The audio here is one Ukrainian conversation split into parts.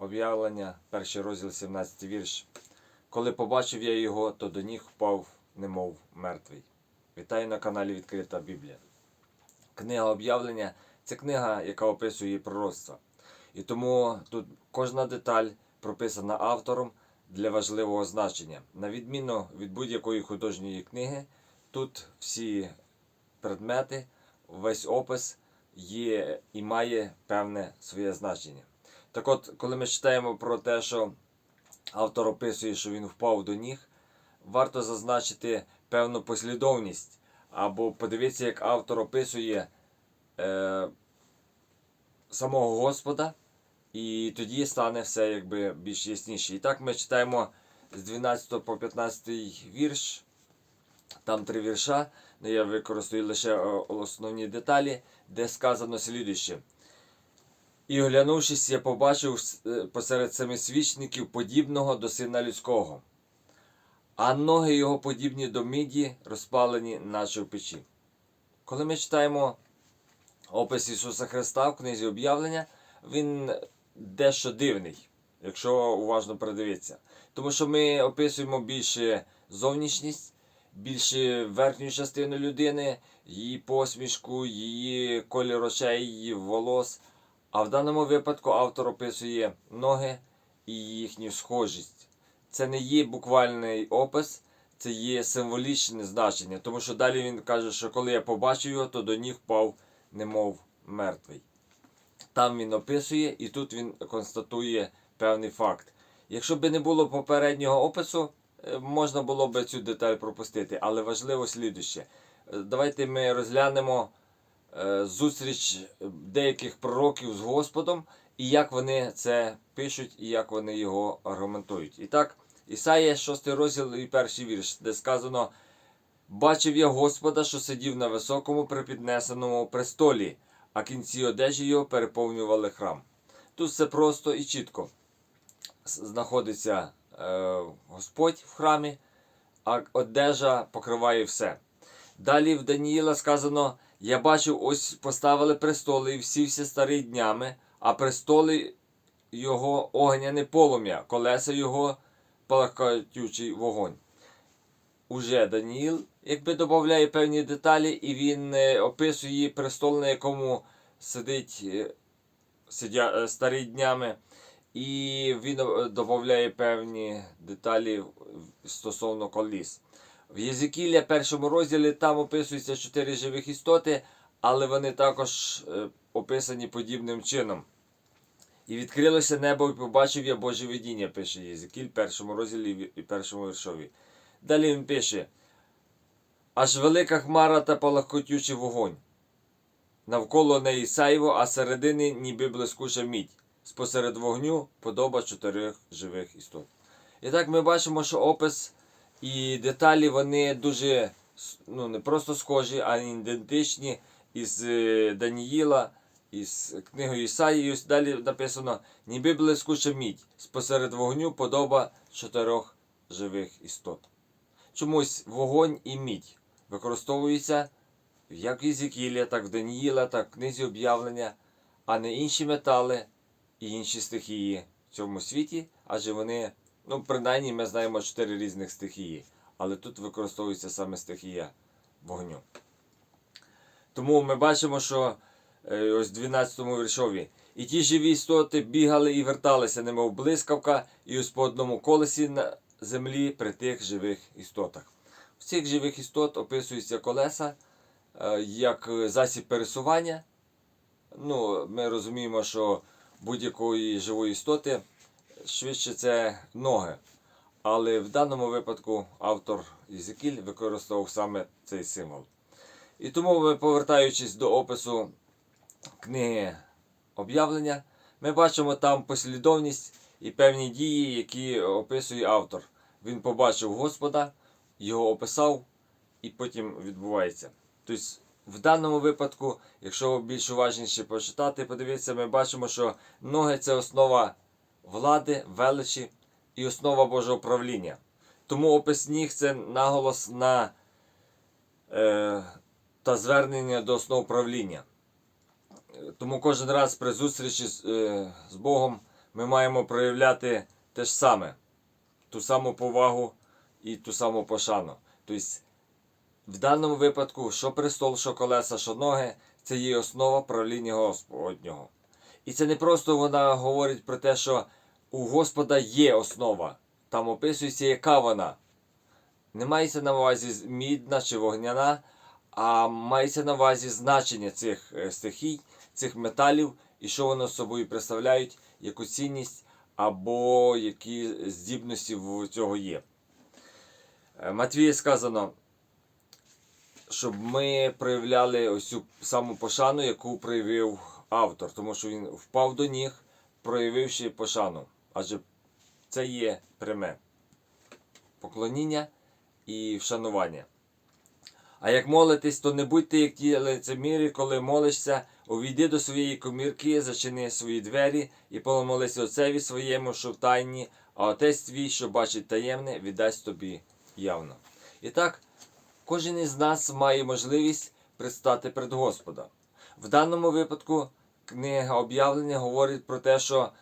Об'явлення, перший розділ, 17 вірш. Коли побачив я його, то до ніг впав, немов мертвий. Вітаю на каналі Відкрита Біблія. Книга об'явлення це книга, яка описує пророцтва. І тому тут кожна деталь прописана автором для важливого значення. На відміну від будь-якої художньої книги, тут всі предмети, весь опис є і має певне своє значення. Так от, коли ми читаємо про те, що автор описує, що він впав до ніг, варто зазначити певну послідовність. Або подивитися, як автор описує е, самого Господа, і тоді стане все якби більш ясніше. І так ми читаємо з 12 по 15 вірш. Там три вірша, але я використаю лише е, основні деталі, де сказано слідуще. І оглянувшись, я побачив е, посеред семисвічників подібного до сина людського, а ноги його подібні до міді, розпалені, наче в печі. Коли ми читаємо опис Ісуса Христа в книзі об'явлення, він дещо дивний, якщо уважно придивитися. Тому що ми описуємо більше зовнішність, більше верхню частину людини, її посмішку, її колір очей, її волос. А в даному випадку автор описує ноги і їхню схожість. Це не є буквальний опис, це є символічне значення. Тому що далі він каже, що коли я побачив його, то до ніг впав, немов мертвий. Там він описує і тут він констатує певний факт. Якщо б не було попереднього опису, е, можна було б цю деталь пропустити, але важливо слідуще. Е, Давайте ми розглянемо зустріч деяких пророків з Господом і як вони це пишуть, і як вони його аргументують. І так, Ісаїя 6 розділ і перший вірш, де сказано: Бачив я Господа, що сидів на високому припіднесеному престолі, а кінці одежі його переповнювали храм. Тут все просто і чітко. Знаходиться е, Господь в храмі, а одежа покриває все. Далі в Даніїла сказано: Я бачив, ось поставили престоли, і всівся старий днями, а престоли його огняне полум'я, колеса його палахкатючий вогонь. Уже Даніїл, якби додає певні деталі, і він е, описує престол, на якому сидить е, сидя, е, старий днями. І він додає певні деталі стосовно коліс. В Єзекілля першому розділі там описуються чотири живих істоти, але вони також е, описані подібним чином. І відкрилося небо, і побачив я Боже видіння, пише Єзекіль першому розділі і першому віршові. Далі він пише: Аж велика хмара та палахкотючий вогонь. Навколо неї сайво, а середини ніби блискуча мідь. Спосеред вогню подоба чотирьох живих істот. І так ми бачимо, що опис і деталі вони дуже ну, не просто схожі, а ідентичні із е, Даніїла, із книгою Ісаї. Далі написано: ніби блискуча мідь, спосеред вогню подоба чотирьох живих істот. Чомусь вогонь і мідь використовуються як в Єзекілля, так в Даніїла, так в книзі об'явлення, а не інші метали і інші стихії в цьому світі, адже вони, ну, принаймні, ми знаємо чотири різних стихії, але тут використовується саме стихія вогню. Тому ми бачимо, що е, ось в 12 віршові. І ті живі істоти бігали і верталися, немов блискавка, і ось по одному колесі на землі при тих живих істотах. В цих живих істот описуються колеса е, як засіб пересування. Ну, ми розуміємо, що будь-якої живої істоти швидше це ноги. Але в даному випадку автор Єзекіль використовував саме цей символ. І тому, повертаючись до опису книги об'явлення, ми бачимо там послідовність і певні дії, які описує автор. Він побачив Господа, його описав, і потім відбувається. Тобто, в даному випадку, якщо більш уважніше почитати, подивитися, ми бачимо, що ноги це основа влади, величі і основа Божого правління. Тому опис ніг це наголос на е, та звернення до основ правління. Тому кожен раз при зустрічі з, е, з Богом ми маємо проявляти те ж саме, ту саму повагу і ту саму пошану. Тобто, в даному випадку, що престол, що колеса, що ноги, це є основа правління Господнього. І це не просто вона говорить про те, що у Господа є основа. Там описується, яка вона. Не мається на увазі мідна чи вогняна, а мається на увазі значення цих е, стихій, цих металів і що вони собою представляють, яку цінність або які здібності в цього є. Е, сказано, щоб ми проявляли ось цю саму пошану, яку проявив автор, тому що він впав до ніг, проявивши пошану. Адже це є пряме поклоніння і вшанування. А як молитесь, то не будьте як ті лицемірі, коли молишся, увійди до своєї комірки, зачини свої двері і помолися отцеві своєму, що в тайні, а отець твій, що бачить таємне, віддасть тобі явно. І так, кожен із нас має можливість предстати перед Господа. В даному випадку книга об'явлення говорить про те, що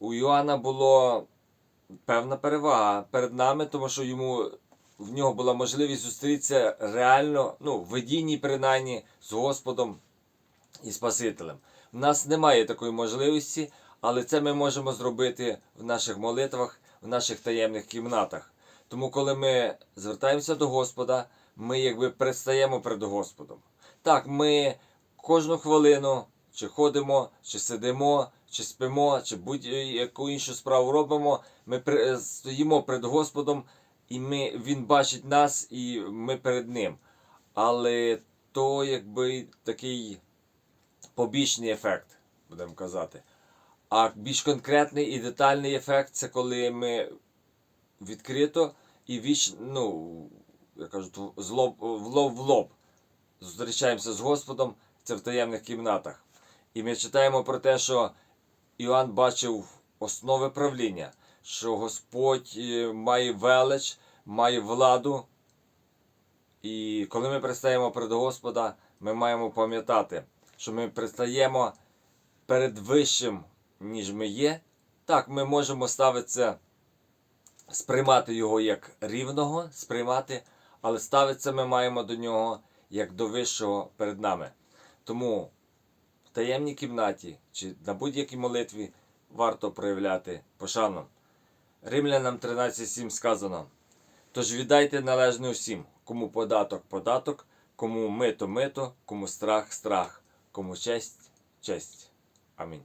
у Йоанна було певна перевага перед нами, тому що йому в нього була можливість зустрітися реально, ну, в видінні принаймні, з Господом і Спасителем. У нас немає такої можливості, але це ми можемо зробити в наших молитвах, в наших таємних кімнатах. Тому, коли ми звертаємося до Господа, ми якби предстаємо перед Господом. Так, ми кожну хвилину чи ходимо, чи сидимо, чи спимо, чи будь-яку іншу справу робимо, ми стоїмо перед Господом, і ми, Він бачить нас, і ми перед Ним. Але то якби такий побічний ефект, будемо казати. А більш конкретний і детальний ефект це коли ми відкрито і віч, ну, як кажуть, з лоб, в лоб в лоб зустрічаємося з Господом, це в таємних кімнатах. І ми читаємо про те, що Іоанн бачив основи правління, що Господь е, має велич, має владу. І коли ми пристаємо перед Господа, ми маємо пам'ятати, що ми пристаємо перед вищим, ніж ми є. Так, ми можемо ставитися, сприймати його як рівного, сприймати, але ставитися ми маємо до нього як до вищого перед нами. Тому в таємній кімнаті чи на будь-якій молитві варто проявляти пошану. Римлянам 13.7 сказано: Тож віддайте належне усім, кому податок податок, кому мито мито, кому страх страх, кому честь честь. Амінь.